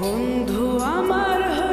বন্ধু আমার